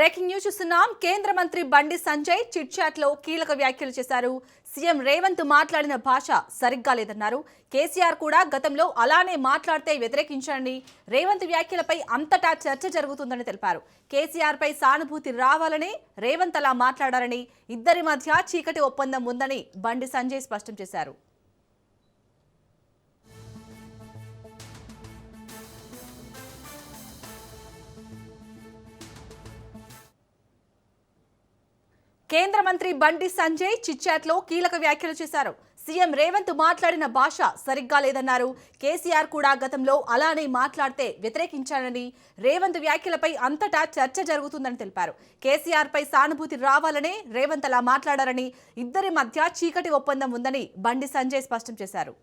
Breaking news చూస్తున్నాం. కేంద్ర మంత్రి బండి సంజయ్ చిట్ చాట్లో కీలక వ్యాఖ్యలు చేశారు. సీఎం రేవంత్ మాట్లాడిన భాష సరిగ్గా లేదన్నారు. కేసీఆర్ కూడా గతంలో అలానే మాట్లాడితే వ్యతిరేకించారని రేవంత్ వ్యాఖ్యలపై అంతటా చర్చ జరుగుతుందని తెలిపారు. కేసీఆర్ పై సానుభూతి రావాలని రేవంత్ అలా మాట్లాడారని ఇద్దరి మధ్య చీకటి ఒప్పందం ఉందని బండి సంజయ్ స్పష్టం చేశారు. కేంద్ర మంత్రి బండి సంజయ్ చిట్చాట్లో కీలక వ్యాఖ్యలు చేశారు. సీఎం రేవంత్ మాట్లాడిన భాష సరిగ్గా లేదన్నారు. కేసీఆర్ కూడా గతంలో అలానే మాట్లాడితే వ్యతిరేకించారని రేవంత్ వ్యాఖ్యలపై అంతటా చర్చ జరుగుతుందని తెలిపారు. కేసీఆర్ పై సానుభూతి రావాలనే రేవంత్ అలా మాట్లాడారని ఇద్దరి మధ్య చీకటి ఒప్పందం ఉందని బండి సంజయ్ స్పష్టం చేశారు.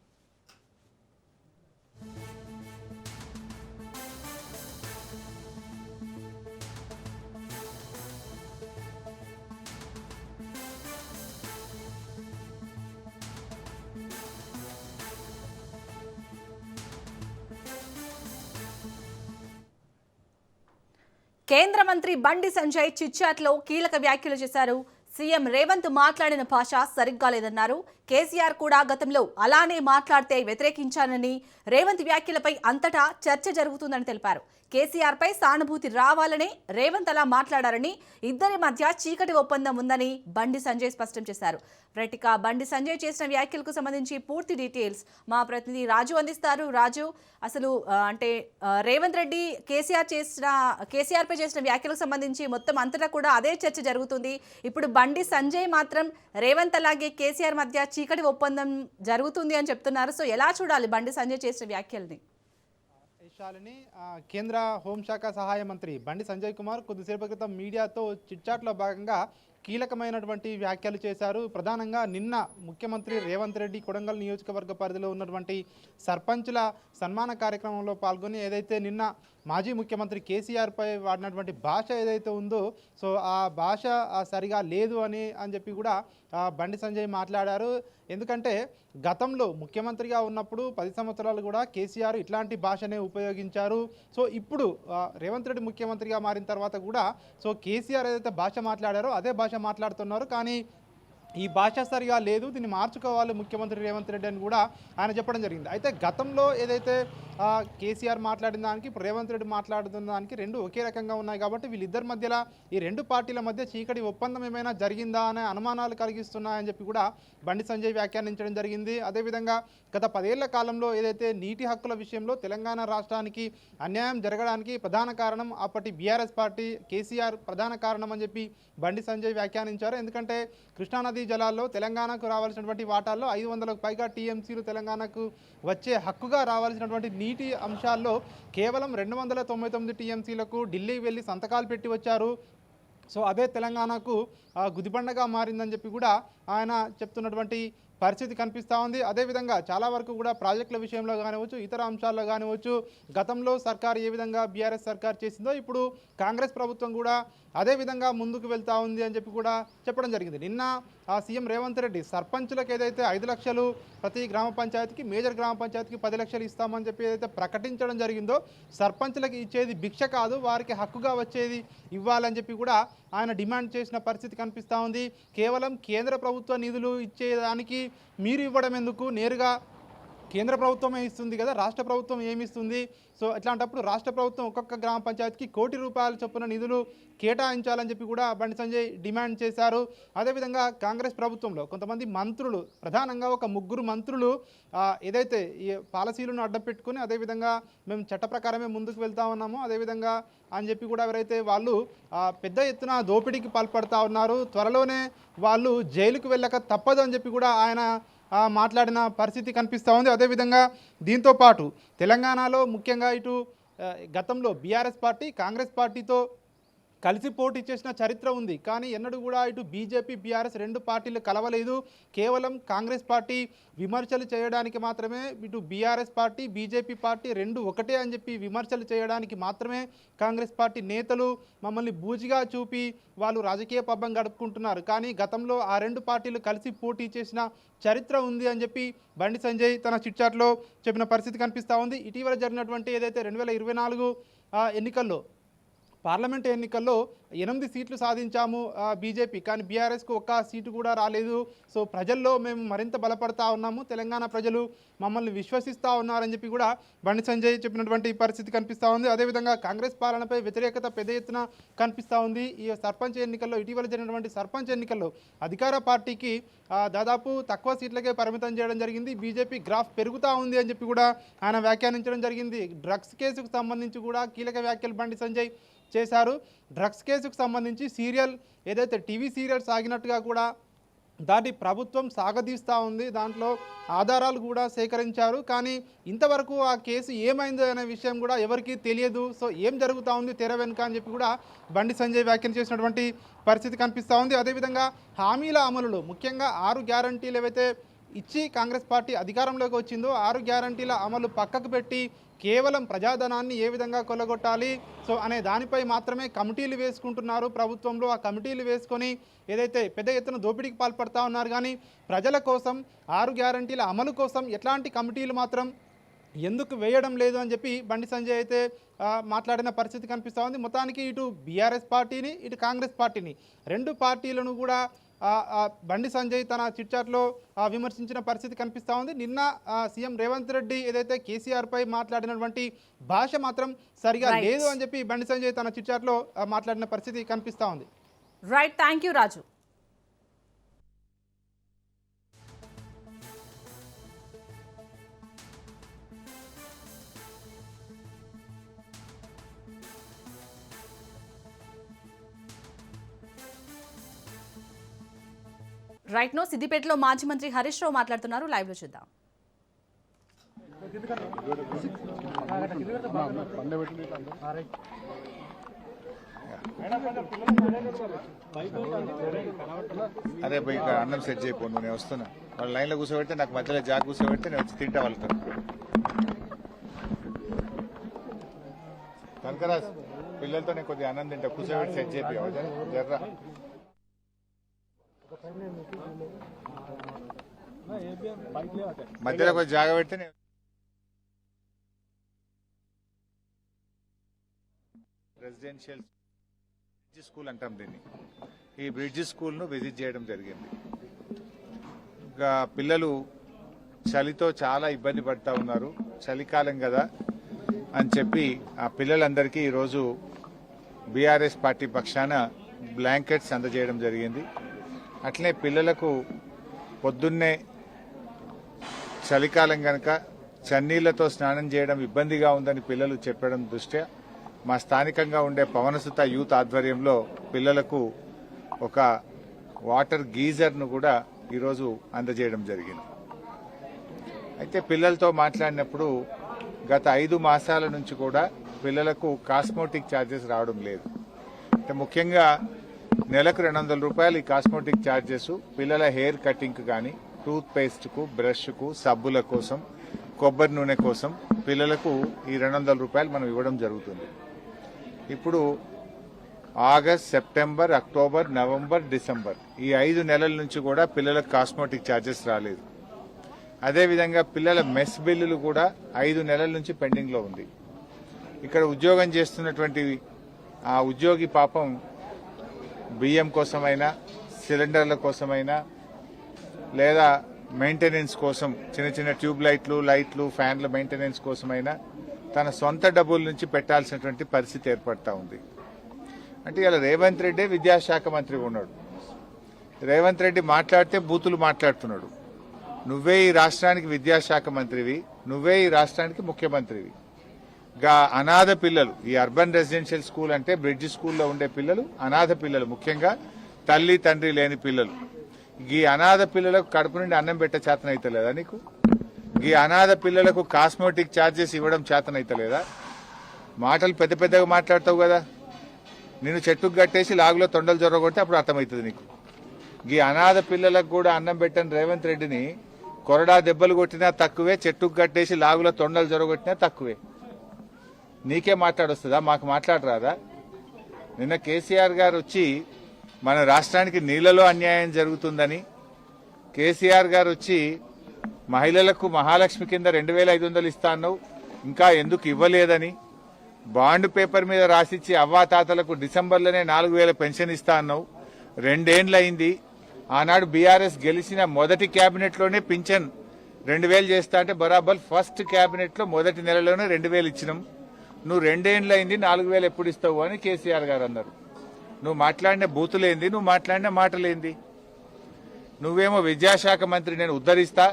కేంద్ర మంత్రి బండి సంజయ్ చిట్చాట్లో కీలక వ్యాఖ్యలు చేశారు. సీఎం రేవంత్ మాట్లాడిన భాష సరిగ్గా లేదన్నారు. కేసీఆర్ కూడా గతంలో అలానే మాట్లాడితే వ్యతిరేకించానని రేవంత్ వ్యాఖ్యలపై అంతటా చర్చ జరుగుతుందని తెలిపారు. కేసీఆర్ పై సానుభూతి రావాలని రేవంత్ అలా మాట్లాడారని ఇద్దరి మధ్య చీకటి ఒప్పందం ఉందని బండి సంజయ్ స్పష్టం చేశారు. రెటిక బండి సంజయ్ చేసిన వ్యాఖ్యలకు సంబంధించి పూర్తి డీటెయిల్స్ మా ప్రతినిధి రాజు అందిస్తారు. రాజు అసలు అంటే రేవంత్ రెడ్డి కేసీఆర్ చేసిన కేసీఆర్పై చేసిన వ్యాఖ్యలకు సంబంధించి మొత్తం అంతటా కూడా అదే చర్చ జరుగుతుంది. ఇప్పుడు బండి సంజయ్ మాత్రం రేవంత్ అలాగే కేసీఆర్ మధ్య చీకటి ఒప్పందం జరుగుతుంది అని చెప్తున్నారు. సో ఎలా చూడాలి బండి సంజయ్ చేసిన వ్యాఖ్యల్ని? శాలిని కేంద్ర హోంశాఖ సహాయ మంత్రి బండి సంజయ్ కుమార్ కొద్దిసేపు క్రితం మీడియాతో చిట్చాట్లో భాగంగా కీలకమైనటువంటి వ్యాఖ్యలు చేశారు. ప్రధానంగా నిన్న ముఖ్యమంత్రి రేవంత్ రెడ్డి కొడంగల్ నియోజకవర్గ పరిధిలో ఉన్నటువంటి సర్పంచుల సన్మాన కార్యక్రమంలో పాల్గొని ఏదైతే నిన్న మాజీ ముఖ్యమంత్రి కేసీఆర్పై వాడినటువంటి భాష ఏదైతే ఉందో సో ఆ భాష సరిగా లేదు అని అని చెప్పి కూడా బండి సంజయ్ మాట్లాడారు. ఎందుకంటే గతంలో ముఖ్యమంత్రిగా ఉన్నప్పుడు పది సంవత్సరాలు కూడా కేసీఆర్ ఇట్లాంటి భాషనే ఉపయోగించారు. సో ఇప్పుడు రేవంత్ రెడ్డి ముఖ్యమంత్రిగా మారిన తర్వాత కూడా సో కేసీఆర్ ఏదైతే భాష మాట్లాడారో అదే భాష మాట్లాడుతున్నారు. కానీ ఈ భాష సరిగా లేదు దీన్ని మార్చుకోవాలి ముఖ్యమంత్రి రేవంత్ రెడ్డి అని కూడా ఆయన చెప్పడం జరిగింది. అయితే గతంలో ఏదైతే కేసీఆర్ మాట్లాడిన దానికి ఇప్పుడు రేవంత్ రెడ్డి మాట్లాడుతున్న దానికి రెండు ఒకే రకంగా ఉన్నాయి కాబట్టి వీళ్ళిద్దరి మధ్యలో ఈ రెండు పార్టీల మధ్య చీకటి ఒప్పందం ఏమైనా జరిగిందా అనే అనుమానాలు కలిగిస్తున్నాయని చెప్పి కూడా బండి సంజయ్ వ్యాఖ్యానించడం జరిగింది. అదేవిధంగా గత పదేళ్ళ కాలంలో ఏదైతే నీటి హక్కుల విషయంలో తెలంగాణ రాష్ట్రానికి అన్యాయం జరగడానికి ప్రధాన కారణం అప్పటి బీఆర్ఎస్ పార్టీ కేసీఆర్ ప్రధాన కారణం అని చెప్పి బండి సంజయ్ వ్యాఖ్యానించారు. ఎందుకంటే కృష్ణానది జలాల్లో తెలంగాణకు రావాల్సినటువంటి వాటాల్లో ఐదు వందలకు పైగా టీఎంసీలు తెలంగాణకు వచ్చే హక్కుగా రావాల్సినటువంటి నీటి అంశాల్లో కేవలం రెండు వందల తొంభై తొమ్మిది టీఎంసీలకు ఢిల్లీ వెళ్ళి సంతకాలు పెట్టి వచ్చారు. సో అదే తెలంగాణకు గుదిబండగా మారిందని చెప్పి కూడా ఆయన చెప్తున్నటువంటి పరిస్థితి కనిపిస్తూ ఉంది. అదేవిధంగా చాలా వరకు కూడా ప్రాజెక్టుల విషయంలో కానివచ్చు ఇతర అంశాల్లో కానివచ్చు గతంలో సర్కార్ ఏ విధంగా బీఆర్ఎస్ సర్కార్ చేసిందో ఇప్పుడు కాంగ్రెస్ ప్రభుత్వం కూడా అదే విధంగా ముందుకు వెళ్తా ఉంది అని చెప్పి కూడా చెప్పడం జరిగింది. నిన్న ఆ సీఎం రేవంత్ రెడ్డి సర్పంచులకు ఏదైతే ఐదు లక్షలు ప్రతి గ్రామ పంచాయతీకి మేజర్ గ్రామ పంచాయతీకి పది లక్షలు ఇస్తామని చెప్పి ఏదైతే ప్రకటించడం జరిగిందో సర్పంచులకు ఇచ్చేది భిక్ష కాదు వారికి హక్కుగా వచ్చేది ఇవ్వాలని చెప్పి కూడా ఆయన డిమాండ్ చేసిన పరిస్థితి కనిపిస్తూ ఉంది. కేవలం కేంద్ర ప్రభుత్వ నిధులు ఇచ్చేదానికి మీరు ఇవ్వడం ఎందుకు? నేరుగా కేంద్ర ప్రభుత్వమే ఇస్తుంది కదా రాష్ట్ర ప్రభుత్వం ఏమిస్తుంది? సో ఇట్లాంటప్పుడు రాష్ట్ర ప్రభుత్వం ఒక్కొక్క గ్రామ పంచాయతీకి కోటి రూపాయల చొప్పున నిధులు కేటాయించాలని చెప్పి కూడా బండి సంజయ్ డిమాండ్ చేశారు. అదేవిధంగా కాంగ్రెస్ ప్రభుత్వంలో కొంతమంది మంత్రులు ప్రధానంగా ఒక ముగ్గురు మంత్రులు ఏదైతే ఈ పాలసీలను అడ్డం పెట్టుకుని అదేవిధంగా మేము చట్ట ప్రకారమే ముందుకు వెళ్తా ఉన్నామో అదేవిధంగా అని చెప్పి కూడా ఎవరైతే వాళ్ళు పెద్ద ఎత్తున దోపిడీకి పాల్పడతా ఉన్నారు త్వరలోనే వాళ్ళు జైలుకు వెళ్ళక తప్పదు అని చెప్పి కూడా ఆయన మాట్లాడిన పరిస్థితి కనిపిస్తూ ఉంది. అదేవిధంగా దీంతో పాటు తెలంగాణలో ముఖ్యంగా ఇటు గతంలో బీఆర్ఎస్ పార్టీ కాంగ్రెస్ పార్టీతో కలిసి పోటీ చేసిన చరిత్ర ఉంది. కానీ ఎన్నడూ కూడా ఇటు బీజేపీ బీఆర్ఎస్ రెండు పార్టీలు కలవలేదు. కేవలం కాంగ్రెస్ పార్టీ విమర్శలు చేయడానికి మాత్రమే ఇటు బీఆర్ఎస్ పార్టీ బీజేపీ పార్టీ రెండు ఒకటే అని చెప్పి విమర్శలు చేయడానికి మాత్రమే కాంగ్రెస్ పార్టీ నేతలు మమ్మల్ని బూజిగా చూపి వాళ్ళు రాజకీయ పబ్బం గడుపుకుంటున్నారు. కానీ గతంలో ఆ రెండు పార్టీలు కలిసి పోటీ చేసిన చరిత్ర ఉంది అని చెప్పి బండి సంజయ్ తన చిట్చాట్లో చెప్పిన పరిస్థితి కనిపిస్తూ ఉంది. ఇటీవల జరిగినటువంటి ఏదైతే రెండు వేల ఇరవై నాలుగు ఎన్నికల్లో పార్లమెంట్ ఎన్నికల్లో ఎనిమిది సీట్లు సాధించాము బీజేపీ. కానీ బీఆర్ఎస్కు ఒక్క సీటు కూడా రాలేదు. సో ప్రజల్లో మేము మరింత బలపడతా ఉన్నాము. తెలంగాణ ప్రజలు మమ్మల్ని విశ్వసిస్తూ ఉన్నారని చెప్పి కూడా బండి సంజయ్ చెప్పినటువంటి పరిస్థితి కనిపిస్తూ ఉంది. అదేవిధంగా కాంగ్రెస్ పాలనపై వ్యతిరేకత పెద్ద ఎత్తున కనిపిస్తూ ఉంది. ఈ సర్పంచ్ ఎన్నికల్లో ఇటీవల జరిగినటువంటి సర్పంచ్ ఎన్నికల్లో అధికార పార్టీకి దాదాపు తక్కువ సీట్లకే పరిమితం చేయడం జరిగింది. బీజేపీ గ్రాఫ్ పెరుగుతూ ఉంది అని చెప్పి కూడా ఆయన వ్యాఖ్యానించడం జరిగింది. డ్రగ్స్ కేసుకు సంబంధించి కూడా కీలక వ్యాఖ్యలు బండి సంజయ్ చేశారు. డ్రగ్స్ కేసుకు సంబంధించి సీరియల్ ఏదైతే టీవీ సీరియల్ సాగినట్టుగా కూడా దాన్ని ప్రభుత్వం సాగదీస్తూ ఉంది. దాంట్లో ఆధారాలు కూడా సేకరించారు. కానీ ఇంతవరకు ఆ కేసు ఏమైందో అనే విషయం కూడా ఎవరికీ తెలియదు. సో ఏం జరుగుతూ ఉంది తెర వెనుక అని చెప్పి కూడా బండి సంజయ్ వ్యాఖ్యలు చేసినటువంటి పరిస్థితి కనిపిస్తూ ఉంది. అదేవిధంగా హామీల అమలులో ముఖ్యంగా ఆరు గ్యారంటీలు ఏవైతే ఇచ్చి కాంగ్రెస్ పార్టీ అధికారంలోకి వచ్చిందో ఆరు గ్యారంటీల అమలు పక్కకు పెట్టి కేవలం ప్రజాధనాన్ని ఏ విధంగా కొల్లగొట్టాలి? సో అనే దానిపై మాత్రమే కమిటీలు వేసుకుంటున్నారు ప్రభుత్వంలో. ఆ కమిటీలు వేసుకొని ఏదైతే పెద్ద ఎత్తున దోపిడీకి పాల్పడతా ఉన్నారు కానీ ప్రజల కోసం ఆరు గ్యారంటీల అమలు కోసం ఎట్లాంటి కమిటీలు మాత్రం ఎందుకు వేయడం లేదు అని చెప్పి బండి సంజయ్ అయితే మాట్లాడిన పరిస్థితి కనిపిస్తూ ఉంది. మొత్తానికి ఇటు బీఆర్ఎస్ పార్టీని ఇటు కాంగ్రెస్ పార్టీని. రెండు పార్టీలను కూడా బండి సంజయ్ తన చిట్చాట్లో విమర్శించిన పరిస్థితి కనిపిస్తూ ఉంది. నిన్న సీఎం రేవంత్ రెడ్డి ఏదైతే కేసీఆర్ పై మాట్లాడినటువంటి భాష మాత్రం సరిగా. లేదు అని చెప్పి బండి సంజయ్ తన చిట్చాట్లో మాట్లాడిన పరిస్థితి కనిపిస్తూ ఉంది. Right thank you Raju right no సిద్దిపేటలో మాజీ మంత్రి హరీష్ రావు మాట్లాడుతున్నారు. లైవ్లో చూద్దాం. అదే పోయి ఇక్కడ అన్నం సెట్ చేయకుండా నేను వస్తున్నా. వాళ్ళు లైన్లో కూర్చోబెడితే నాకు మధ్యలో జాగ్ కూర్చోబెడితే నేను వచ్చి తింటా వాళ్ళతో. కనకరాజ్ పిల్లలతో నేను కొద్దిగా అన్నం తింటా. కూర్చోబెట్టి సెట్ చేపి జర్రా. మధ్యలో కొంచెం జాగ పెడితే రెసిడెన్షియల్ బ్రిడ్జ్ స్కూల్ అంటాం దీన్ని. ఈ బ్రిడ్జ్ స్కూల్ను విజిట్ చేయడం జరిగింది. ఇంకా పిల్లలు చలితో చాలా ఇబ్బంది పడుతూ ఉన్నారు. చలికాలం కదా అని చెప్పి ఆ పిల్లలందరికీ ఈరోజు బీఆర్ఎస్ పార్టీ పక్షాన బ్లాంకెట్స్ అందజేయడం జరిగింది. అట్లనే పిల్లలకు పొద్దున్నే చలికాలం కనుక చన్నీళ్ళతో స్నానం చేయడం ఇబ్బందిగా ఉందని పిల్లలు చెప్పడం దృష్ట్యా మా స్థానికంగా ఉండే పవనసుత యూత్ ఆధ్వర్యంలో పిల్లలకు ఒక వాటర్ గీజర్ను కూడా ఈరోజు అందజేయడం జరిగింది. అయితే పిల్లలతో మాట్లాడినప్పుడు గత ఐదు మాసాల నుంచి కూడా పిల్లలకు కాస్మోటిక్ ఛార్జెస్ రావడం లేదు. అంటే ముఖ్యంగా నెలకు రెండు వందల రూపాయలు ఈ కాస్మెటిక్ ఛార్జెస్ పిల్లల హెయిర్ కటింగ్ కానీ టూత్ పేస్ట్కు బ్రష్కు సబ్బుల కోసం కొబ్బరి నూనె కోసం పిల్లలకు ఈ రెండు వందల రూపాయలు మనం ఇవ్వడం జరుగుతుంది. ఇప్పుడు August September October November December ఈ ఐదు నెలల నుంచి కూడా పిల్లలకు కాస్మోటిక్ ఛార్జెస్ రాలేదు. అదేవిధంగా పిల్లల మెస్ బిల్లులు కూడా ఐదు నెలల నుంచి పెండింగ్లో ఉంది. ఇక్కడ ఉద్యోగం చేస్తున్నటువంటి ఆ ఉద్యోగి పాపం బియ్యం కోసమైనా సిలిండర్ల కోసమైనా లేదా మెయింటెనెన్స్ కోసం చిన్న చిన్న ట్యూబ్ లైట్లు లైట్లు ఫ్యాన్ల మెయింటెనెన్స్ కోసమైనా తన సొంత డబ్బుల నుంచి పెట్టాల్సినటువంటి పరిస్థితి ఏర్పడతా ఉంది. అంటే ఇలా రేవంత్ రెడ్డి విద్యాశాఖ మంత్రి ఉన్నాడు. రేవంత్ రెడ్డి మాట్లాడితే బూతులు మాట్లాడుతున్నాడు. నువ్వే ఈ రాష్ట్రానికి విద్యాశాఖ మంత్రివి నువ్వే ఈ రాష్ట్రానికి ముఖ్యమంత్రివి. గా అనాథ పిల్లలు ఈ అర్బన్ రెసిడెన్షియల్ స్కూల్ అంటే బ్రిడ్జ్ స్కూల్లో ఉండే పిల్లలు అనాథ పిల్లలు ముఖ్యంగా తల్లి తండ్రి లేని పిల్లలు. ఈ అనాథ పిల్లలకు కడుపు నుండి అన్నం పెట్ట చేతనైతలేదా నీకు? ఈ అనాథ పిల్లలకు కాస్మోటిక్ ఛార్జెస్ ఇవ్వడం చేతనైతలేదా మాటలు పెద్ద పెద్దగా మాట్లాడతావు కదా. నేను చెట్టుకు కట్టేసి లాగులో తొండలు జొరగొడితే అప్పుడు అర్థమవుతుంది నీకు. ఈ అనాథ పిల్లలకు కూడా అన్నం పెట్టని రేవంత్ రెడ్డిని కొరడా దెబ్బలు కొట్టినా తక్కువే చెట్టుకు కట్టేసి లాగులో తొండలు జొరగొట్టినా తక్కువే. నీకే మాట్లాడొస్తుందా? మాకు మాట్లాడరాదా? నిన్న కేసీఆర్ గారు వచ్చి మన రాష్ట్రానికి నీళ్ళలో అన్యాయం జరుగుతుందని కేసీఆర్ గారు వచ్చి మహిళలకు మహాలక్ష్మి కింద రెండు వేల ఐదు వందలు ఇస్తాను ఇంకా ఎందుకు ఇవ్వలేదని బాండ్ పేపర్ మీద రాసిచ్చి అవ్వాతాతలకు డిసెంబర్లోనే నాలుగు వేల పెన్షన్ ఇస్తా అన్నావు రెండేండ్లు అయింది ఆనాడు బీఆర్ఎస్ గెలిచిన మొదటి క్యాబినెట్లోనే పింఛన్ రెండు వేలు చేస్తా అంటే బరాబర్ ఫస్ట్ క్యాబినెట్లో మొదటి నెలలోనే రెండు వేలు ఇచ్చినాం. నువ్వు రెండేళ్ళు అయింది నాలుగు వేలు ఎప్పుడు ఇస్తావు అని కేసీఆర్ గారు అన్నారు. నువ్వు మాట్లాడిన బూతులేంది నువ్వు మాట్లాడిన మాటలేంది? నువ్వేమో విద్యాశాఖ మంత్రి నేను ఉద్ధరిస్తా.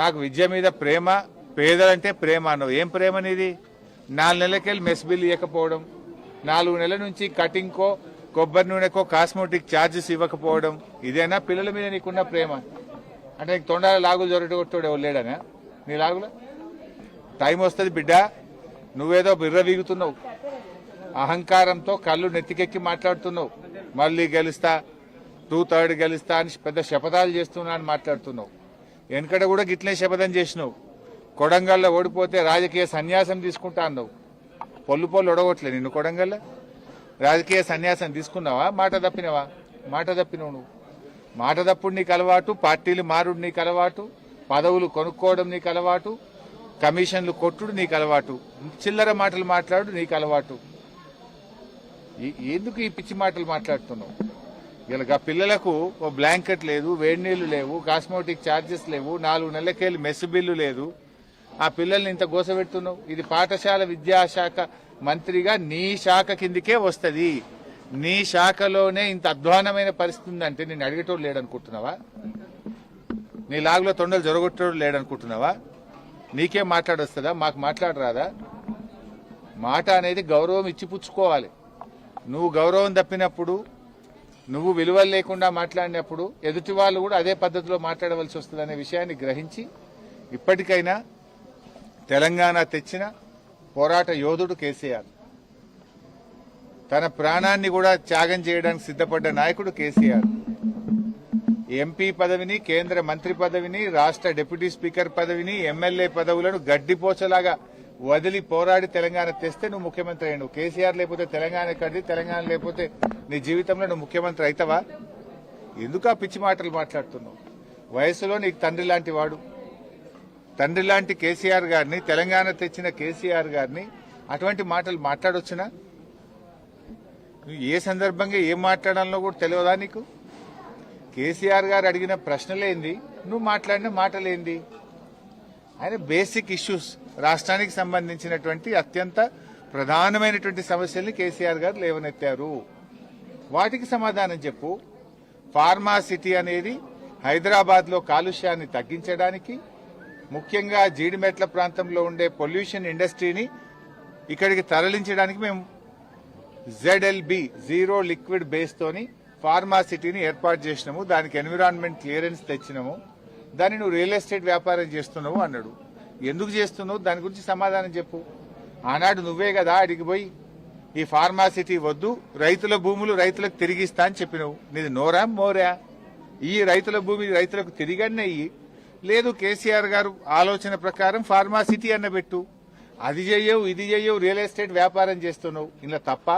నాకు విద్య మీద ప్రేమ పేదలంటే ప్రేమ అన్నావు ఏం ప్రేమ నీది? నాలుగు నెలలకెళ్ళి మెస్ బిల్ ఇవ్వకపోవడం నాలుగు నెలల నుంచి కటింగ్కో కొబ్బరి నూనెకో కాస్మెటిక్ ఛార్జెస్ ఇవ్వకపోవడం ఇదేనా పిల్లల మీద నీకున్న ప్రేమ? అంటే నీకు తొండాల లాగులు జొరగొట్టాడు ఎవరు లేడనా? నీ లాగులో? టైం వస్తుంది బిడ్డ. నువ్వేదో బిర్రవీగుతున్నావు అహంకారంతో కళ్ళు నెత్తికెక్కి మాట్లాడుతున్నావు. మళ్ళీ గెలుస్తా టూ థర్డ్ గెలుస్తా అని పెద్ద శపథాలు చేస్తున్నా అని మాట్లాడుతున్నావు. వెనకడ కూడా గిట్లే శపథం చేసినావు. కొడంగల్లో ఓడిపోతే రాజకీయ సన్యాసం తీసుకుంటా అన్నావు. పొల్లు పొల్లు ఒడగొట్లే నిన్ను కొడంగల్లో. రాజకీయ సన్యాసం తీసుకున్నావా? మాట తప్పినవా? మాట తప్పినవు నువ్వు. మాట తప్పుడు నీకు అలవాటు పార్టీలు మారుడు నీకు అలవాటు పదవులు కొనుక్కోవడం నీకు అలవాటు కమిషన్లు కొట్టుడు నీకు అలవాటు. చిల్లర మాటలు మాట్లాడు నీకు అలవాటు. ఎందుకు ఈ పిచ్చి మాటలు మాట్లాడుతున్నావు? ఇలా పిల్లలకు ఓ బ్లాంకెట్ లేదు వేడి నీళ్ళు లేవు కాస్మోటిక్ ఛార్జెస్ లేవు నాలుగు నెలలకెళ్ళి మెస్ బిల్లు లేదు. ఆ పిల్లల్ని ఇంత గోసబెడుతున్నావు ఇది పాఠశాల విద్యాశాఖ మంత్రిగా నీ శాఖ కిందికే వస్తుంది. నీ శాఖలోనే ఇంత అధ్వానమైన పరిస్థితి ఉందంటే నేను అడిగేటోడు లేడనుకుంటున్నావా? నీ లాగులో తొండలు జొరగొట్టేటోడు లేడనుకుంటున్నావా? నీకేం మాట్లాడొస్తుందా? మాకు మాట్లాడరాదా? మాట అనేది గౌరవం ఇచ్చి పుచ్చుకోవాలి. నువ్వు గౌరవం తప్పినప్పుడు నువ్వు విలువలు లేకుండా మాట్లాడినప్పుడు ఎదుటి వాళ్ళు కూడా అదే పద్ధతిలో మాట్లాడవలసి వస్తుంది అనే విషయాన్ని గ్రహించి ఇప్పటికైనా తెలంగాణ తెచ్చిన పోరాట యోధుడు కేసీఆర్. తన ప్రాణాన్ని కూడా త్యాగం చేయడానికి సిద్ధపడ్డ నాయకుడు కేసీఆర్. ఎంపీ పదవిని కేంద్ర మంత్రి పదవిని రాష్ట్ర డిప్యూటీ స్పీకర్ పదవిని ఎమ్మెల్యే పదవులను గడ్డిపోచలాగా వదిలి పోరాడి తెలంగాణ తెస్తే నువ్వు ముఖ్యమంత్రి అయ్యావు. కేసీఆర్ లేకపోతే తెలంగాణ కడి తెలంగాణ లేకపోతే నీ జీవితంలో నువ్వు ముఖ్యమంత్రి అవుతావా? ఎందుకు ఆ పిచ్చి మాటలు మాట్లాడుతున్నావు? వయసులో నీకు తండ్రి లాంటి వాడు. తండ్రి లాంటి కేసీఆర్ గారిని తెలంగాణ తెచ్చిన కేసీఆర్ గారిని అటువంటి మాటలు మాట్లాడొచ్చునా? నువ్వు ఏ సందర్భంగా ఏం మాట్లాడాలో కూడా తెలియదా నీకు? కేసీఆర్ గారు అడిగిన ప్రశ్నలేంది? నువ్వు మాట్లాడిన మాటలేంది? ఆయన బేసిక్ ఇష్యూస్ రాష్ట్రానికి సంబంధించినటువంటి అత్యంత ప్రధానమైనటువంటి సమస్యల్ని కేసీఆర్ గారు లేవనెత్తారు. వాటికి సమాధానం చెప్పు. ఫార్మా సిటీ అనేది హైదరాబాద్లో కాలుష్యాన్ని తగ్గించడానికి ముఖ్యంగా జీడిమెట్ల ప్రాంతంలో ఉండే పొల్యూషన్ ఇండస్ట్రీని ఇక్కడికి తరలించడానికి మేము జెడ్ఎల్బి జీరో లిక్విడ్ బేస్ ఫార్మాసిటీని ఏర్పాటు చేసినాము దానికి ఎన్విరాన్మెంట్ క్లియరెన్స్ తెచ్చినాము దాన్ని నువ్వు రియల్ ఎస్టేట్ వ్యాపారం చేస్తున్నావు అన్నాడు. ఎందుకు చేస్తున్నావు? దాని గురించి సమాధానం చెప్పు. ఆనాడు నువ్వే కదా అడిగిపోయి ఈ ఫార్మాసిటీ వద్దు రైతుల భూములు రైతులకు తిరిగిస్తా అని చెప్పినావు. నీది నోరా మోరా? ఈ రైతుల భూమి రైతులకు తిరిగన్నయ్యి లేదు కేసీఆర్ గారు ఆలోచన ప్రకారం ఫార్మాసిటీ అన్నబెట్టు. అన్న పెట్టు అది చెయ్యవు ఇది చెయ్యవు రియల్ ఎస్టేట్ వ్యాపారం చేస్తున్నావు. ఇలా తప్ప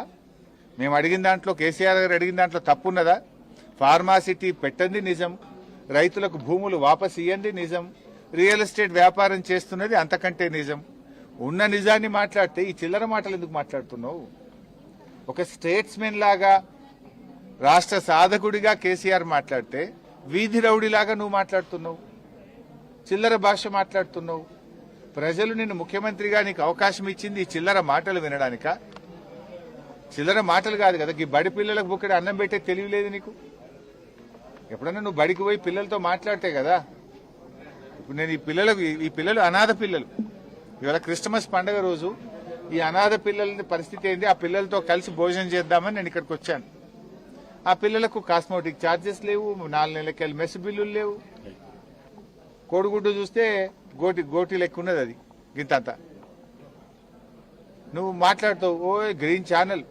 మేము అడిగిన దాంట్లో కేసీఆర్ గారు అడిగిన దాంట్లో తప్పున్నదా? ఫార్మాసిటీ పెట్టండి నిజం. రైతులకు భూములు వాపస్ ఇయ్యండి నిజం. రియల్ ఎస్టేట్ వ్యాపారం చేస్తున్నది అంతకంటే నిజం. ఉన్న నిజాన్ని మాట్లాడితే ఈ చిల్లర మాటలు ఎందుకు మాట్లాడుతున్నావు? ఒక స్టేట్స్మెన్ లాగా రాష్ట్ర సాధకుడిగా కేసీఆర్ మాట్లాడితే వీధి రౌడీలాగా నువ్వు మాట్లాడుతున్నావు. చిల్లర భాష మాట్లాడుతున్నావు. ప్రజలు నిన్ను ముఖ్యమంత్రిగా నీకు అవకాశం ఇచ్చింది ఈ చిల్లర మాటలు వినడానికా? చిల్లర మాటలు కాదు కదా. ఈ బడి పిల్లలకు బుక్కడి అన్నం పెట్టే తెలియలేదు నీకు? ఎప్పుడన్నా నువ్వు బడికి పోయి పిల్లలతో మాట్లాడితే కదా. ఇప్పుడు నేను ఈ పిల్లలకు ఈ పిల్లలు అనాథ పిల్లలు. ఇవాళ క్రిస్టమస్ పండగ రోజు ఈ అనాథ పిల్లల పరిస్థితి ఏంది? ఆ పిల్లలతో కలిసి భోజనం చేద్దామని నేను ఇక్కడికి వచ్చాను. ఆ పిల్లలకు కాస్మోటిక్ ఛార్జెస్ లేవు నాలుగు నెలలకెళ్ళి మెస్ బిల్లులు లేవు. కోడిగుడ్డు చూస్తే గోటి గోటి లెక్క ఉన్నది అది గింతంతా. నువ్వు మాట్లాడుతావు ఓ గ్రీన్ ఛానల్.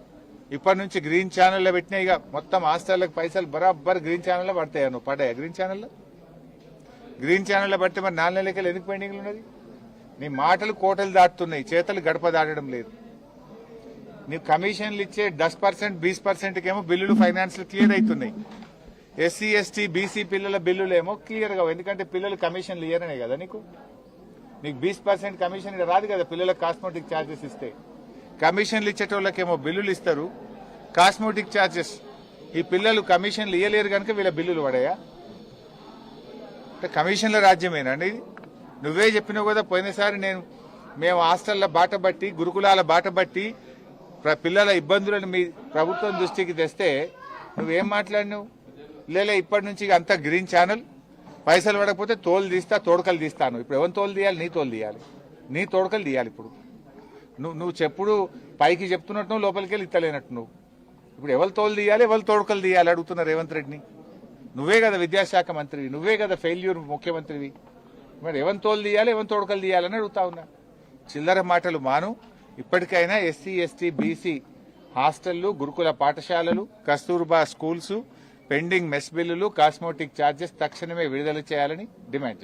ఇప్పటి నుంచి గ్రీన్ ఛానల్లో పెట్టినాయి ఇక మొత్తం హాస్టల్లకు పైసలు బరాబర్ గ్రీన్ ఛానల్లో పడతాయా నువ్వు పడ్డాయా గ్రీన్ ఛానల్లో గ్రీన్ ఛానల్లో పడితే మరి నాలుగు నెలలకెళ్ళి ఎందుకు పెండింగ్లు ఉన్నది? నీ మాటలు కోటలు దాటుతున్నాయి చేతలు గడప దాటడం లేదు. నీవు కమిషన్లు ఇచ్చే దస్ పర్సెంట్ బీస్ పర్సెంట్కేమో బిల్లులు ఫైనాన్స్ క్లియర్ అవుతున్నాయి ఎస్సీ ఎస్టీ బీసీ పిల్లల బిల్లులు ఏమో క్లియర్ కావు. ఎందుకంటే పిల్లలు కమిషన్లు ఇయ్యరనే కదా నీకు? నీకు బీస్ పర్సెంట్ కమిషన్ రాదు కదా పిల్లలకు కాస్మెటిక్ ఛార్జెస్ ఇస్తే. కమిషన్లు ఇచ్చేటోళ్ళకేమో బిల్లులు ఇస్తారు. Cosmetic charges. ఈ పిల్లలు కమిషన్లు ఇయ్యలేరు కనుక వీళ్ళ బిల్లులు పడాయా? అంటే కమిషన్ల రాజ్యమేనండి ఇది? నువ్వే చెప్పినావు కదా పోయినసారి నేను మేము హాస్టల్ల బాట బట్టి గురుకులాల బాట బట్టి ప్ర- పిల్లల ఇబ్బందులను మీ ప్రభుత్వం దృష్టికి తెస్తే నువ్వేం మాట్లాడినావు? లేలే ఇప్పటి నుంచి అంత అంతా గ్రీన్ ఛానల్. పైసలు పడకపోతే తోలు తీస్తా తోడకలు తీస్తాను. ఇప్పుడు ఎవరిని తోలు తీయాలి? నీ తోలు తీయాలి. నీ తోడకలు తీయాలి ఇప్పుడు. నువ్వు నువ్వు చెప్పుడు పైకి చెప్తున్నట్టు నువ్వు లోపలికి వెళ్ళి ఇత్తలేనట్టు నువ్వు. ఇప్పుడు ఎవరు తోలు తీయాలి ఎవరు తోడుకలు తీయాలి అడుగుతున్నా రేవంత్ రెడ్డిని? నువ్వే కదా విద్యాశాఖ మంత్రివి నువ్వే కదా ఫెయిల్యూర్ ముఖ్యమంత్రివి. మరి ఎవరి తోలు తీయాలి ఎవరిని తోడుకలు తీయాలని అడుగుతా ఉన్నా. చిల్లర మాటలు మాను. ఇప్పటికైనా ఎస్సీ ఎస్టీ బీసీ హాస్టళ్ళు గురుకుల పాఠశాలలు కస్తూర్బా స్కూల్స్ పెండింగ్ మెస్ బిల్లులు కాస్మోటిక్ ఛార్జెస్ తక్షణమే విడుదల చేయాలని డిమాండ్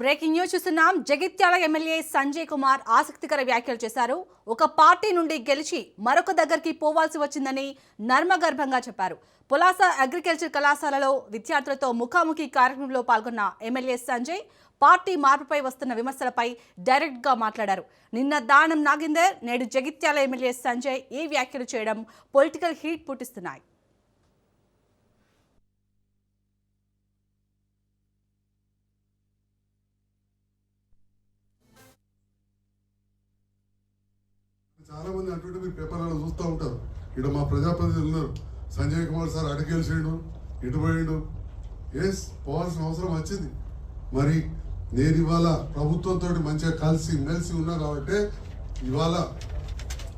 బ్రేకింగ్ న్యూస్ చూస్తున్నాం. జగిత్యాల ఎమ్మెల్యే సంజయ్ కుమార్ ఆసక్తికర వ్యాఖ్యలు చేశారు. ఒక పార్టీ నుండి గెలిచి మరొక దగ్గరికి పోవాల్సి వచ్చిందని నర్మగర్భంగా చెప్పారు. పులాస అగ్రికల్చర్ కళాశాలలో విద్యార్థులతో ముఖాముఖి కార్యక్రమంలో పాల్గొన్న ఎమ్మెల్యే సంజయ్ పార్టీ మార్పుపై వస్తున్న విమర్శలపై డైరెక్ట్గా మాట్లాడారు. నిన్న దానం నాగేందర్ నేడు జగిత్యాల ఎమ్మెల్యే సంజయ్ ఈ వ్యాఖ్యలు చేయడం పొలిటికల్ హీట్ పుట్టిస్తున్నాయి. చాలా మంది అంటుంటే మీరు పేపర్లలో చూస్తూ ఉంటారు. ఇక్కడ మా ప్రజాప్రతినిధులు ఉన్నారు. సంజయ్ కుమార్ సార్ అటు గెలిచిండు ఇటు పోయిండు. ఎస్ పోవాల్సిన అవసరం వచ్చింది. మరి నేను ఇవాళ ప్రభుత్వంతో మంచిగా కలిసి మెలిసి ఉన్నా కాబట్టి ఇవాళ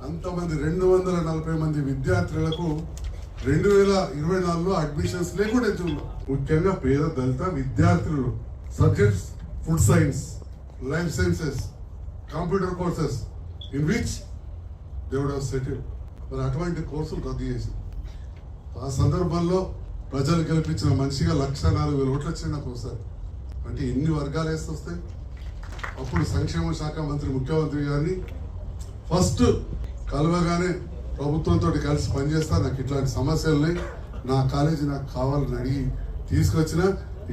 అంతమంది రెండు వందల నలభై మంది విద్యార్థులకు రెండు వేల ఇరవై నాలుగులో అడ్మిషన్స్ లేకుండా ఎంచుకున్నాం ముఖ్యంగా పేద దళిత విద్యార్థులు subjects food science life sciences computer courses in which దేవుడు సెటిల్ మరి అటువంటి కోర్సులు రద్దు చేసి ఆ సందర్భంలో ప్రజలు గెలిపించిన మనిషిగా లక్ష నాలుగు వేల ఓట్లు వచ్చింది నాకు ఒకసారి. అంటే ఎన్ని వర్గాలు వేసి వస్తాయి? అప్పుడు సంక్షేమ శాఖ మంత్రి ముఖ్యమంత్రి గారిని ఫస్ట్ కలవగానే ప్రభుత్వంతో కలిసి పనిచేస్తా నాకు ఇట్లాంటి సమస్యలు ఉన్నాయి. నా కాలేజీ నాకు కావాలని అడిగి తీసుకొచ్చిన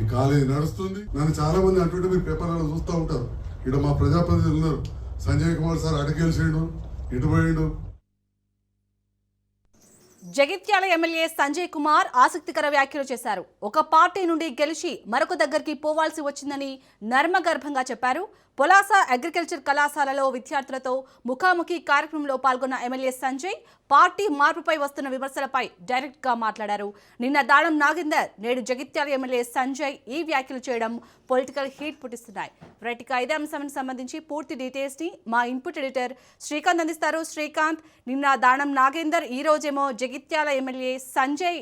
ఈ కాలేజీ నడుస్తుంది. నన్ను చాలా మంది అంటుంటే మీరు పేపర్లలో చూస్తూ ఉంటారు. ఇక్కడ మా ప్రజాప్రతినిధులు ఉన్నారు. సంజయ్ కుమార్ సార్ అటు జగిత్యాల ఎమ్మెల్యే సంజయ్ కుమార్ ఆసక్తికర వ్యాఖ్యలు చేశారు. ఒక పార్టీ నుండి గెలిచి మరొక దగ్గరికి పోవాల్సి వచ్చిందని నర్మగర్భంగా చెప్పారు. పొలాస అగ్రికల్చర్ కళాశాలలో విద్యార్థులతో ముఖాముఖి కార్యక్రమంలో పాల్గొన్న ఎమ్మెల్యే సంజయ్ పార్టీ మార్పుపై వస్తున్న విమర్శలపై డైరెక్ట్గా మాట్లాడారు. నిన్న దాడం నాగేందర్ నేడు జగిత్యాల ఎమ్మెల్యే సంజయ్ ఈ వ్యాఖ్యలు చేయడం పొలిటికల్ హీట్ పుట్టిస్తున్నాయి. రైట్ ఇక ఇదే అంశానికి సంబంధించి పూర్తి డీటెయిల్స్ని మా ఇన్పుట్ ఎడిటర్ శ్రీకాంత్ అందిస్తారు. శ్రీకాంత్ నిన్న దానం నాగేందర్ ఈ రోజేమో జగిత్యాల ఎమ్మెల్యే సంజయ్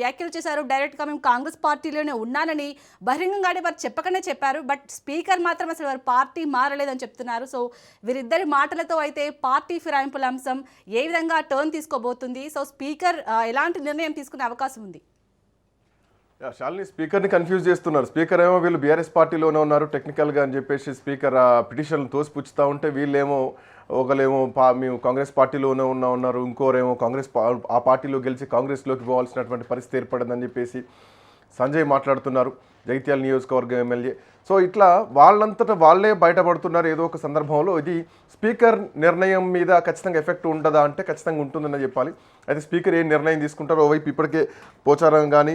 వ్యాఖ్యలు చేశారు. డైరెక్ట్గా మేము కాంగ్రెస్ పార్టీలోనే ఉన్నానని బహిరంగంగానే వారు చెప్పకనే చెప్పారు. బట్ స్పీకర్ మాత్రం అసలు వారు పార్టీ పార్టీ మారలేదని చెప్తున్నారు. సో వీరిద్దరి మాటలతో అయితే పార్టీ ఫిరాయింపుల అంశం ఏ విధంగా టర్న్ తీసుకోబోతుంది? సో స్పీకర్ ఎలాంటి నిర్ణయం తీసుకునే అవకాశం ఉంది? శాలిని స్పీకర్ని కన్ఫ్యూజ్ చేస్తున్నారు. స్పీకర్ ఏమో వీళ్ళు బీఆర్ఎస్ పార్టీలోనే ఉన్నారు టెక్నికల్గా అని చెప్పేసి స్పీకర్ ఆ పిటిషన్లు తోసిపుచ్చుతూ ఉంటే వీళ్ళేమో ఒకరేమో పా మేము కాంగ్రెస్ పార్టీలోనే ఉన్నా ఉన్నారు ఇంకోరేమో కాంగ్రెస్ ఆ పార్టీలో గెలిచి కాంగ్రెస్లోకి పోవాల్సినటువంటి పరిస్థితి ఏర్పడిందని చెప్పేసి సంజయ్ మాట్లాడుతున్నారు జగిత్యాల నియోజకవర్గం ఎమ్మెల్యే. సో ఇట్లా వాళ్ళంతటా వాళ్ళే బయటపడుతున్నారు ఏదో ఒక సందర్భంలో. ఇది స్పీకర్ నిర్ణయం మీద ఖచ్చితంగా ఎఫెక్ట్ ఉంటుందా అంటే ఖచ్చితంగా ఉంటుందని చెప్పాలి. అయితే స్పీకర్ ఏ నిర్ణయం తీసుకుంటారో ఓవైపు ఇప్పటికే పోచారం కానీ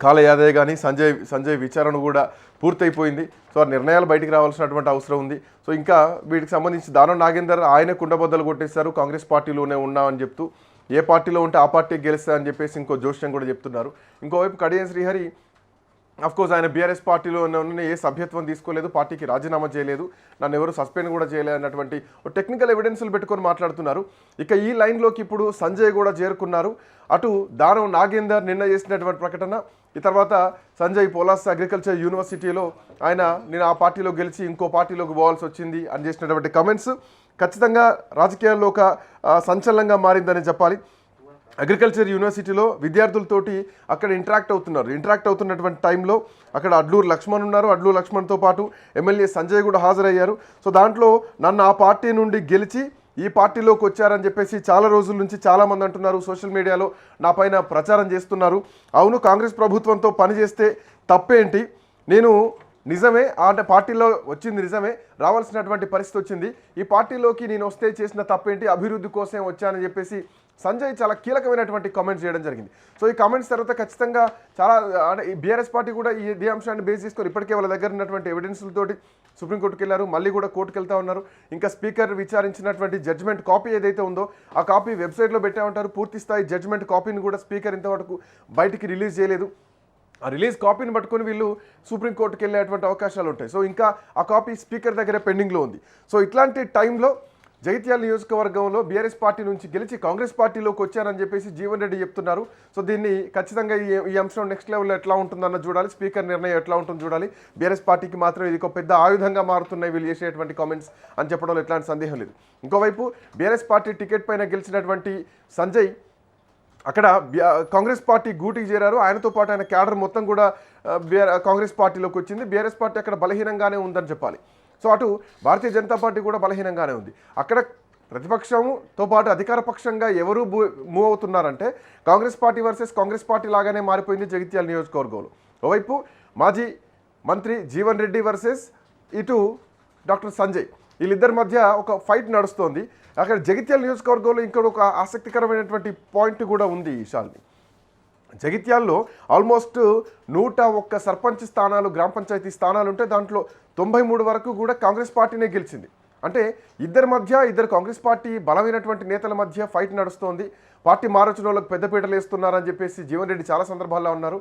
కాల కానీ సంజయ్ సంజయ్ విచారణ కూడా పూర్తయిపోయింది. సో ఆ నిర్ణయాలు బయటికి రావాల్సినటువంటి అవసరం ఉంది. సో ఇంకా వీటికి సంబంధించి దానం నాగేందర్ ఆయన కుండబద్దలు కొట్టేశారు కాంగ్రెస్ పార్టీలోనే ఉన్నామని చెప్తూ ఏ పార్టీలో ఉంటే ఆ పార్టీ గెలుస్తా అని చెప్పేసి ఇంకో జోష్యం కూడా చెప్తున్నారు. ఇంకోవైపు కడియం శ్రీహరి కోర్స్ ఆయన బీఆర్ఎస్ పార్టీలో ఉన్న ఏ సభ్యత్వం తీసుకోలేదు పార్టీకి రాజీనామా చేయలేదు నన్ను ఎవరు సస్పెండ్ కూడా చేయలేదు అన్నటువంటి టెక్నికల్ ఎవిడెన్స్లు పెట్టుకొని మాట్లాడుతున్నారు. ఇక ఈ లైన్లోకి ఇప్పుడు సంజయ్ కూడా చేరుకున్నారు. అటు దానం నాగేందర్ నిన్న చేసినటువంటి ప్రకటన ఈ తర్వాత సంజయ్ పోలాస్ అగ్రికల్చర్ యూనివర్సిటీలో ఆయన నేను ఆ పార్టీలో గెలిచి ఇంకో పార్టీలోకి పోవాల్సి వచ్చింది అని చేసినటువంటి కమెంట్స్ ఖచ్చితంగా రాజకీయాల్లో ఒక సంచలనంగా మారిందని చెప్పాలి. అగ్రికల్చర్ యూనివర్సిటీలో విద్యార్థులతోటి అక్కడ ఇంటరాక్ట్ అవుతున్నారు. ఇంటరాక్ట్ అవుతున్నటువంటి టైంలో అక్కడ అడ్లూరు లక్ష్మణ్ ఉన్నారు. అడ్లూరు లక్ష్మణ్తో పాటు ఎమ్మెల్యే సంజయ్ కూడా హాజరయ్యారు. సో దాంట్లో నన్ను ఆ పార్టీ నుండి గెలిచి ఈ పార్టీలోకి వచ్చారని చెప్పేసి చాలా రోజుల నుంచి చాలామంది అంటున్నారు. సోషల్ మీడియాలో నా పైన ప్రచారం చేస్తున్నారు. అవును కాంగ్రెస్ ప్రభుత్వంతో పనిచేస్తే తప్పేంటి? నేను నిజమే అంటే పార్టీలో వచ్చింది నిజమే రావాల్సినటువంటి పరిస్థితి వచ్చింది. ఈ పార్టీలోకి నేను వస్తే చేసిన తప్పేంటి అభివృద్ధి కోసం వచ్చానని చెప్పేసి సంజయ్ చాలా కీలకమైనటువంటి కామెంట్స్ చేయడం జరిగింది. సో ఈ కామెంట్స్ తర్వాత ఖచ్చితంగా చాలా అంటే ఈ బీఆర్ఎస్ పార్టీ కూడా ఈ ఇదే అంశాన్ని బేస్ చేసుకొని ఇప్పటికే వాళ్ళ దగ్గర ఉన్నటువంటి ఎవిడెన్స్లతోటి సుప్రీంకోర్టుకి వెళ్ళారు మళ్ళీ కూడా కోర్టుకు వెళ్తా ఉన్నారు. ఇంకా స్పీకర్ విచారించినటువంటి జడ్జ్మెంట్ కాపీ ఏదైతే ఉందో ఆ కాపీ వెబ్సైట్లో పెట్టే ఉంటారు. పూర్తి స్థాయి జడ్జ్మెంట్ కాపీని కూడా స్పీకర్ ఇంతవరకు బయటికి రిలీజ్ చేయలేదు. ఆ రిలీజ్ కాపీని పట్టుకొని వీళ్ళు సుప్రీంకోర్టుకి వెళ్ళేటువంటి అవకాశాలు ఉంటాయి. సో ఇంకా ఆ కాపీ స్పీకర్ దగ్గర పెండింగ్లో ఉంది. సో ఇట్లాంటి టైంలో జగిత్యాల నియోజకవర్గంలో బీఆర్ఎస్ పార్టీ నుంచి గెలిచి కాంగ్రెస్ పార్టీలోకి వచ్చారని చెప్పేసి జీవన్ రెడ్డి చెప్తున్నారు. సో దీన్ని ఖచ్చితంగా ఈ అంశం నెక్స్ట్ లెవెల్లో ఎట్లా ఉంటుందన్న చూడాలి. స్పీకర్ నిర్ణయం ఎట్లా ఉంటుందో చూడాలి. బీఆర్ఎస్ పార్టీకి మాత్రం ఇది ఒక పెద్ద ఆయుధంగా మారుతున్నాయి వీళ్ళు చేసేటువంటి కామెంట్స్ అని చెప్పడంలో ఎట్లాంటి సందేహం లేదు. ఇంకోవైపు బీఆర్ఎస్ పార్టీ టికెట్ పైన గెలిచినటువంటి సంజయ్ అక్కడ కాంగ్రెస్ పార్టీ గూటికి చేరారు. ఆయనతో పాటు ఆయన క్యాడర్ మొత్తం కూడా కాంగ్రెస్ పార్టీలోకి వచ్చింది. బీఆర్ఎస్ పార్టీ అక్కడ బలహీనంగానే ఉందని చెప్పాలి. సో అటు భారతీయ జనతా పార్టీ కూడా బలహీనంగానే ఉంది. అక్కడ ప్రతిపక్షంతో పాటు అధికార పక్షంగా ఎవరు move అవుతున్నారంటే Congress party versus Congress party లాగానే మారిపోయింది జగిత్యాల నియోజకవర్గంలో. ఓవైపు మాజీ మంత్రి జీవన్ రెడ్డి వర్సెస్ ఇటు డాక్టర్ సంజయ్. వీళ్ళిద్దరి మధ్య ఒక ఫైట్ నడుస్తోంది. అక్కడ జగిత్యాల నియోజకవర్గంలో ఇంకొక ఆసక్తికరమైనటువంటి పాయింట్ కూడా ఉంది ఈశాల్ని జగిత్యాల్లో ఆల్మోస్ట్ నూట ఒక్క సర్పంచ్ స్థానాలు గ్రామ పంచాయతీ స్థానాలు ఉంటే దాంట్లో తొంభై మూడు వరకు కూడా కాంగ్రెస్ పార్టీనే గెలిచింది. అంటే ఇద్దరి మధ్య ఇద్దరు కాంగ్రెస్ పార్టీ బలమైనటువంటి నేతల మధ్య ఫైట్ నడుస్తోంది. పార్టీ మారచిన వాళ్ళకి పెద్దపీటలు వేస్తున్నారని చెప్పేసి జీవన్ రెడ్డి చాలా సందర్భాల్లో ఉన్నారు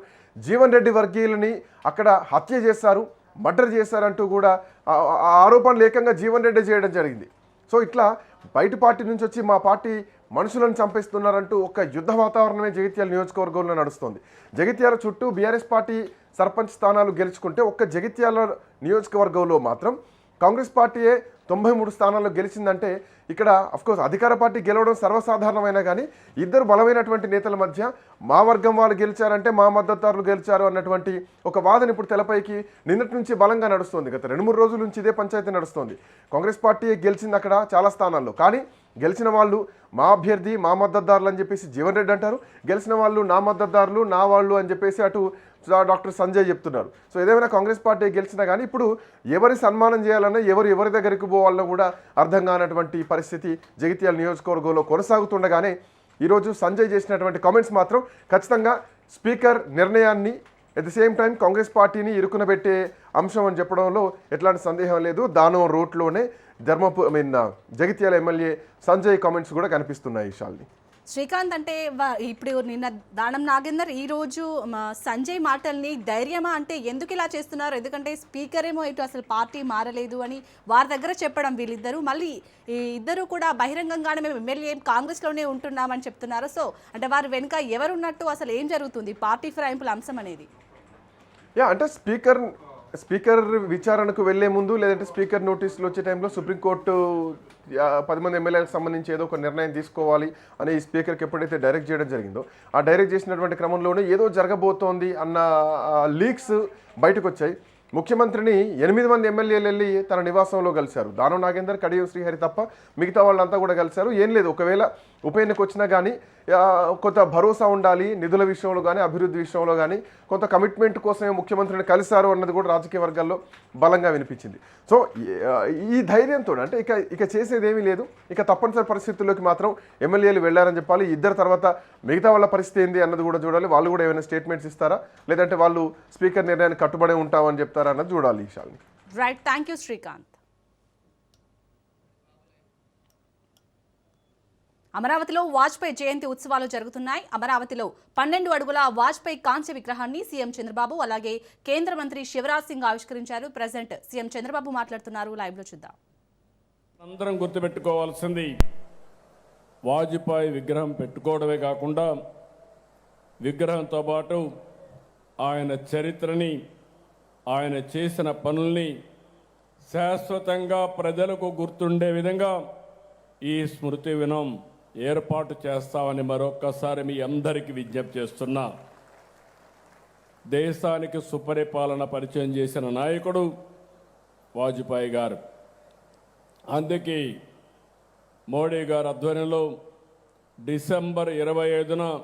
జీవన్ రెడ్డి వర్గీయులని అక్కడ హత్య చేశారు మర్డర్ చేశారంటూ కూడా ఆ ఆరోపణలు ఏకంగా జీవన్ రెడ్డి చేయడం జరిగింది. సో ఇట్లా బయట పార్టీ నుంచి వచ్చి మా పార్టీ మనుషులను చంపేస్తున్నారంటూ ఒక యుద్ధ వాతావరణమే జగిత్యాల నియోజకవర్గంలో నడుస్తోంది. జగిత్యాల చుట్టూ బీఆర్ఎస్ పార్టీ సర్పంచ్ స్థానాలు గెలుచుకుంటే ఒక్క జగిత్యాల నియోజకవర్గంలో మాత్రం కాంగ్రెస్ పార్టీయే తొంభై మూడు స్థానాల్లో గెలిచిందంటే ఇక్కడ అఫ్కోర్స్ అధికార పార్టీ గెలవడం సర్వసాధారణమైన కానీ ఇద్దరు బలమైనటువంటి నేతల మధ్య మా వర్గం వాళ్ళు గెలిచారంటే మా మద్దతుదారులు గెలిచారు అన్నటువంటి ఒక వాదన ఇప్పుడు తెలపైకి నిన్నటి నుంచి బలంగా నడుస్తుంది. గత రెండు మూడు రోజుల నుంచి ఇదే పంచాయతీ నడుస్తుంది. కాంగ్రెస్ పార్టీ గెలిచింది అక్కడ చాలా స్థానాల్లో. కానీ గెలిచిన వాళ్ళు మా అభ్యర్థి మా మద్దతుదారులు అని చెప్పేసి జీవన్ రెడ్డి అంటారు. గెలిచిన వాళ్ళు నా మద్దతుదారులు నా వాళ్ళు అని చెప్పేసి అటు డాక్టర్ సంజయ్ చెప్తున్నారు. సో ఏదేమైనా కాంగ్రెస్ పార్టీ గెలిచినా కానీ ఇప్పుడు ఎవరి సన్మానం చేయాలన్నా ఎవరు ఎవరి దగ్గరికి పోవాలన్నా కూడా అర్థం కానటువంటి పరిస్థితి జగిత్యాల నియోజకవర్గంలో కొనసాగుతుండగానే ఈరోజు సంజయ్ చేసినటువంటి కామెంట్స్ మాత్రం ఖచ్చితంగా స్పీకర్ నిర్ణయాన్ని at the same time Congress పార్టీని ఇరుకునబెట్టే అంశం అని చెప్పడంలో ఎట్లాంటి సందేహం లేదు. దానం రూట్లోనే ధర్మపు I mean Jagtial MLA Sanjay comments కూడా కనిపిస్తున్నాయి ఈ శ్రీకాంత్ అంటే ఇప్పుడు నిన్న దానం నాగేందర్ ఈ రోజు సంజయ్ మాటల్ని ధైర్యమా అంటే ఎందుకు ఇలా చేస్తున్నారు? ఎందుకంటే స్పీకర్ ఏమో ఇటు అసలు పార్టీ మారలేదు అని వారి దగ్గర చెప్పడం వీళ్ళిద్దరూ. మళ్ళీ ఈ ఇద్దరు కూడా బహిరంగంగానే మేము ఎమ్మెల్యే కాంగ్రెస్లోనే ఉంటున్నామని చెప్తున్నారు. సో అంటే వారి వెనుక ఎవరున్నట్టు అసలు ఏం జరుగుతుంది? పార్టీ ఫిరాయింపుల అంశం అనేది. యా అంటే స్పీకర్ స్పీకర్ విచారణకు వెళ్ళే ముందు లేదంటే స్పీకర్ నోటీసులు వచ్చే టైంలో సుప్రీంకోర్టు పది మంది ఎమ్మెల్యేలకు సంబంధించి ఏదో ఒక నిర్ణయం తీసుకోవాలి అని ఈ స్పీకర్కి ఎప్పుడైతే డైరెక్ట్ చేయడం జరిగిందో ఆ డైరెక్ట్ చేసినటువంటి క్రమంలోనే ఏదో జరగబోతోంది అన్న లీక్స్ బయటకు వచ్చాయి. ముఖ్యమంత్రిని ఎనిమిది మంది ఎమ్మెల్యేలు వెళ్ళి తన నివాసంలో కలిశారు. దానం నాగేందర్ కడియం శ్రీహరి తప్ప మిగతా వాళ్ళంతా కూడా కలిశారు. ఏం లేదు ఒకవేళ ఉప ఎన్నిక వచ్చినా కానీ కొంత భరోసా ఉండాలి నిధుల విషయంలో కానీ అభివృద్ధి విషయంలో కానీ కొంత కమిట్మెంట్ కోసమే ముఖ్యమంత్రిని కలిశారు అన్నది కూడా రాజకీయ వర్గాల్లో బలంగా వినిపించింది. సో ఈ- ధైర్యంతో అంటే ఇక ఇక చేసేదేమీ లేదు. ఇక తప్పనిసరి పరిస్థితుల్లోకి మాత్రం ఎమ్మెల్యేలు వెళ్ళారని చెప్పాలి. ఇద్దరు తర్వాత మిగతా వాళ్ళ పరిస్థితి ఏంది అన్నది కూడా చూడాలి. వాళ్ళు కూడా ఏమైనా స్టేట్మెంట్స్ ఇస్తారా? లేదంటే వాళ్ళు స్పీకర్ నిర్ణయానికి కట్టుబడి ఉంటామని చెప్తారు? అన్నది చూడాలి ఈ విషయాన్ని రైట్ థ్యాంక్ యూ శ్రీకాంత్ అమరావతిలో వాజ్పేయి జయంతి ఉత్సవాలు జరుగుతున్నాయి. అమరావతిలో పన్నెండు అడుగుల వాజ్పేయి కాంస్య విగ్రహాన్ని సీఎం చంద్రబాబు అలాగే కేంద్ర మంత్రి శివరాజ్ సింగ్ ఆవిష్కరించారు. ప్రజెంట్ సీఎం చంద్రబాబు మాట్లాడుతున్నారు. లైవ్లో చూద్దాం. అందరం గుర్తుపెట్టుకోవాల్సింది వాజ్పేయి విగ్రహం పెట్టుకోవడమే కాకుండా విగ్రహంతో పాటు ఆయన చరిత్రని ఆయన చేసిన పనుల్ని శాశ్వతంగా ప్రజలకు గుర్తుండే విధంగా ఈ స్మృతి వినం ఏర్పాటు చేస్తామని మరొక్కసారి మీ అందరికీ విజ్ఞప్తి చేస్తున్నా. దేశానికి సుపరిపాలన పరిచయం చేసిన నాయకుడు వాజ్పేయి గారు. అందుకే మోడీ గారి ఆధ్వర్యంలో డిసెంబర్ ఇరవై ఐదున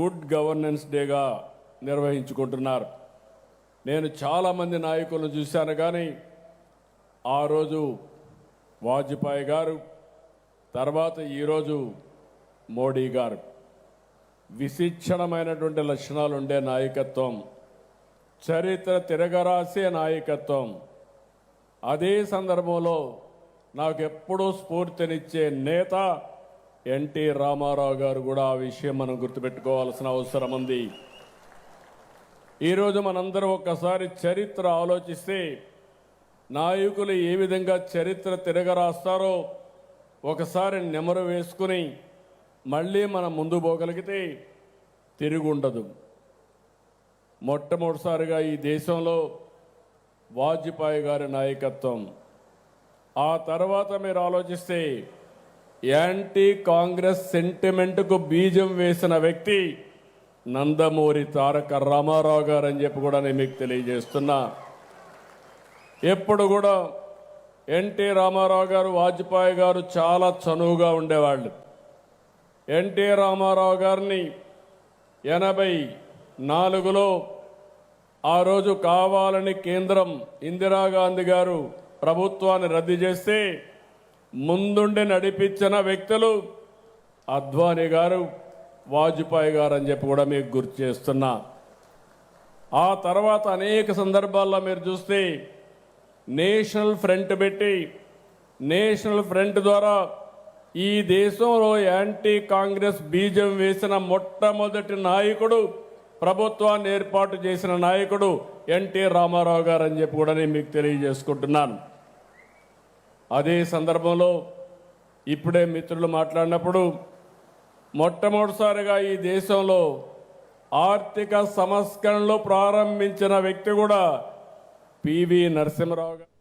గుడ్ గవర్నెన్స్ డేగా నిర్వహించుకుంటున్నారు. నేను చాలామంది నాయకులను చూశాను కానీ ఆ రోజు వాజ్పేయి గారు తర్వాత ఈరోజు మోడీ గారు. విశిక్షణమైనటువంటి లక్షణాలు ఉండే నాయకత్వం చరిత్ర తిరగరాసే నాయకత్వం. అదే సందర్భంలో నాకు ఎప్పుడూ స్ఫూర్తినిచ్చే నేత ఎన్టీ రామారావు గారు కూడా ఆ విషయం మనం గుర్తుపెట్టుకోవాల్సిన అవసరం ఉంది. ఈరోజు మనందరం ఒక్కసారి చరిత్ర ఆలోచిస్తే నాయకులు ఏ విధంగా చరిత్ర తిరగరాస్తారో ఒకసారి నెమరు వేసుకుని మళ్ళీ మనం ముందు పోగలిగితే తిరుగుండదు. మొట్టమొదటిసారిగా ఈ దేశంలో వాజ్పేయి గారి నాయకత్వం. ఆ తర్వాత మీరు ఆలోచిస్తే యాంటీ కాంగ్రెస్ సెంటిమెంట్కు బీజం వేసిన వ్యక్తి నందమూరి తారక రామారావు గారు అని చెప్పి కూడా నేను మీకు తెలియజేస్తున్నా. ఎప్పుడు కూడా ఎన్టీ రామారావు గారు వాజ్పేయి గారు చాలా చనువుగా ఉండేవాళ్ళు. ఎన్టీ రామారావు గారిని ఎనభై నాలుగులో ఆ రోజు కావాలని కేంద్రం ఇందిరాగాంధీ గారు ప్రభుత్వాన్ని రద్దు చేస్తే ముందుండి నడిపించిన వ్యక్తులు అద్వానీ గారు వాజ్పేయి గారు అని చెప్పి కూడా మీకు గుర్తు చేస్తున్నా. ఆ తర్వాత అనేక సందర్భాల్లో మీరు చూస్తే నేషనల్ ఫ్రంట్ పెట్టి నేషనల్ ఫ్రంట్ ద్వారా ఈ దేశంలో యాంటీ కాంగ్రెస్ బీజం వేసిన మొట్టమొదటి నాయకుడు ప్రభుత్వాన్ని ఏర్పాటు చేసిన నాయకుడు ఎన్టీ రామారావు గారు అని చెప్పి కూడా నేను మీకు తెలియజేసుకుంటున్నాను. అదే సందర్భంలో ఇప్పుడే మిత్రులు మాట్లాడినప్పుడు మొట్టమొదటిసారిగా ఈ దేశంలో ఆర్థిక సంస్కరణలు ప్రారంభించిన వ్యక్తి కూడా పివి నరసింహరావు గారు.